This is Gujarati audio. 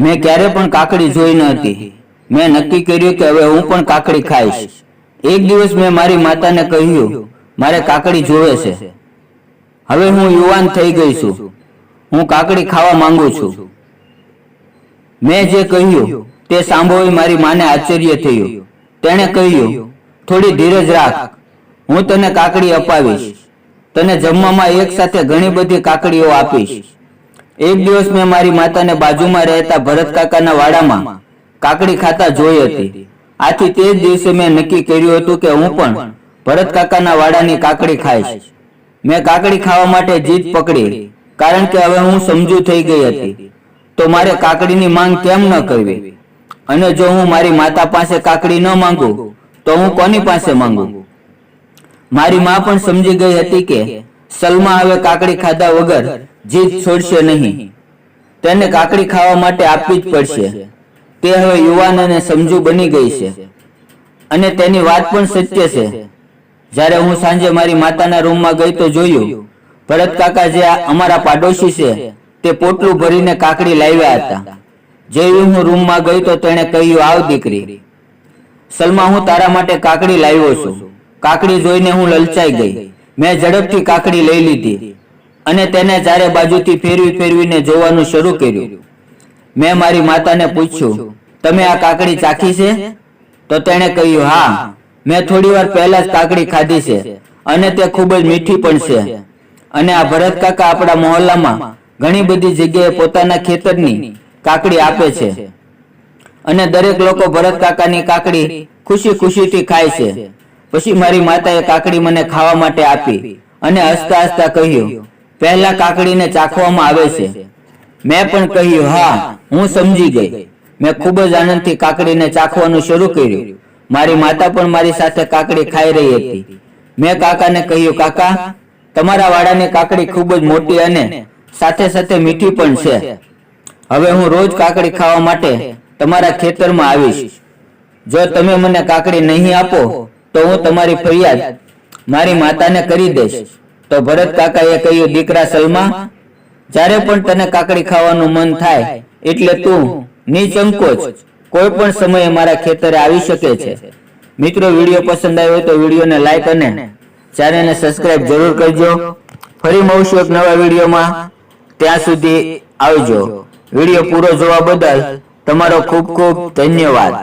મેં ક્યારે પણ કાકડી જોઈ ન હતી. મેં નક્કી કર્યું કે હવે હું પણ કાકડી ખાઈશ. એક દિવસ મેં મારી માતાને કહ્યું, મારે કાકડી જોવે છે. હવે હું યુવાન થઈ ગઈ છું. હું કાકડી ખાવા માંગુ છું. મેં જે કહ્યું, તે સાંભળી મારી માને આશ્ચર્ય થયું. તેણે કહ્યું, થોડી ધીરજ રાખ. હું તને કાકડી અપાવીશ. તને જમવામાં એક સાથે ઘણી બધી કાકડીઓ આપીશ. એક દિવસ મેં મારી માતાને બાજુમાં રહેતા ભરત કાકાના વાડામાં કાકડી ખાતા જોઈ હતી. આથી તે જ દિવસે મેં નક્કી કર્યું હતું કે હું પણ ભરત કાકાના વાડાની કાકડી ખાઈશ. મેં કાકડી ખાવા માટે જીદ પકડી, કારણ કે હવે હું સમજુ થઈ ગઈ હતી. તો મારે કાકડીની માંગ કેમ ન કરવી? અને જો હું મારી માતા પાસે કાકડી ન માંગુ, તો હું કોની પાસે માંગુ? મારી મા પણ સમજી ગઈ હતી કે સલમા હવે કાકડી ખાધા વગર જીદ છોડશે નહીં. તેને કાકડી ખાવા માટે આપવી જ પડશે. તે હવે યુવાન અને સમજુ બની ગઈ છે. અને તેની વાત પણ સત્ય છે. જ્યારે હું સાંજે મારી માતાના રૂમમાં ગઈ તો જોયું, ભરત કાકા જે અમારા પાડોશી છે, તે પોટલું ભરીને કાકડી લાવ્યા હતા. જેવી હું રૂમમાં ગઈ તો તેણે કહ્યું, આવ દીકરી. સલમા, હું તારા માટે કાકડી લાવ્યો છું. કાકડી જોઈને હું લલચાઈ ગઈ. મેં ઝડપથી કાકડી લઈ લીધી. અને તેને ચારે બાજુથી ફેરવી ફેરવીને જોવાનું શરૂ કર્યું. મેં મારી માતાને પૂછ્યું, તમે આ કાકડી ચાખી છે? તો તેણે કહ્યું, હા, મેં થોડી વાર પહેલા જ કાકડી ખાધી છે અને તે ખૂબ જ મીઠી પણ છે. અને આ ભરત કાકા આપણા મોહલ્લામાં ઘણી બધી જગ્યાએ પોતાના ખેતરની કાકડી આપે છે. અને દરેક લોકો ભરત કાકાની કાકડી ખુશી ખુશીથી ખાય છે. પછી મારી માતાએ કાકડી મને ખાવા માટે આપી અને હસતા હસતા કહ્યું પહેલા કાકડીને ચાખવામાં આવે છે. મેં પણ કહ્યું, હા, હું સમજી ગઈ. મેં ખૂબ જ આનંદથી કાકડીને ચાખવાનું શરૂ કર્યું. મારી માતા પણ મારી સાથે કાકડી ખાઈ રહી હતી. મેં કાકાને કહ્યું, કાકા, તમારા વાડાની કાકડી ખૂબ જ મોટી અને સાથે સાથે મીઠી પણ છે. હવે હું રોજ કાકડી ખાવા માટે તમારા ખેતરમાં આવીશ. જો તમે મને કાકડી નહીં આપો, તો હું તમારી ફરિયાદ મારી માતાને કરી દઈશ. તો ભરત કાકાએ કહ્યું, દીકરા સલમા, જ્યારે પણ તને કાકડી ખાવાનું મન થાય, એટલે તું નિસંકોચ કોઈ પણ સમયે મારા ખેતરે આવી શકે છે. મિત્રો, વીડિયો પસંદ આવ્યો હોય તો વિડીયોને લાઈક અને ચેનલને સબસ્ક્રાઇબ જરૂર કરજો. ફરી મળશું એક નવા વિડીયોમાં. ત્યાં સુધી આવજો. વીડિયો પૂરો જોવા બદલ તમારો ખૂબ ખૂબ ધન્યવાદ.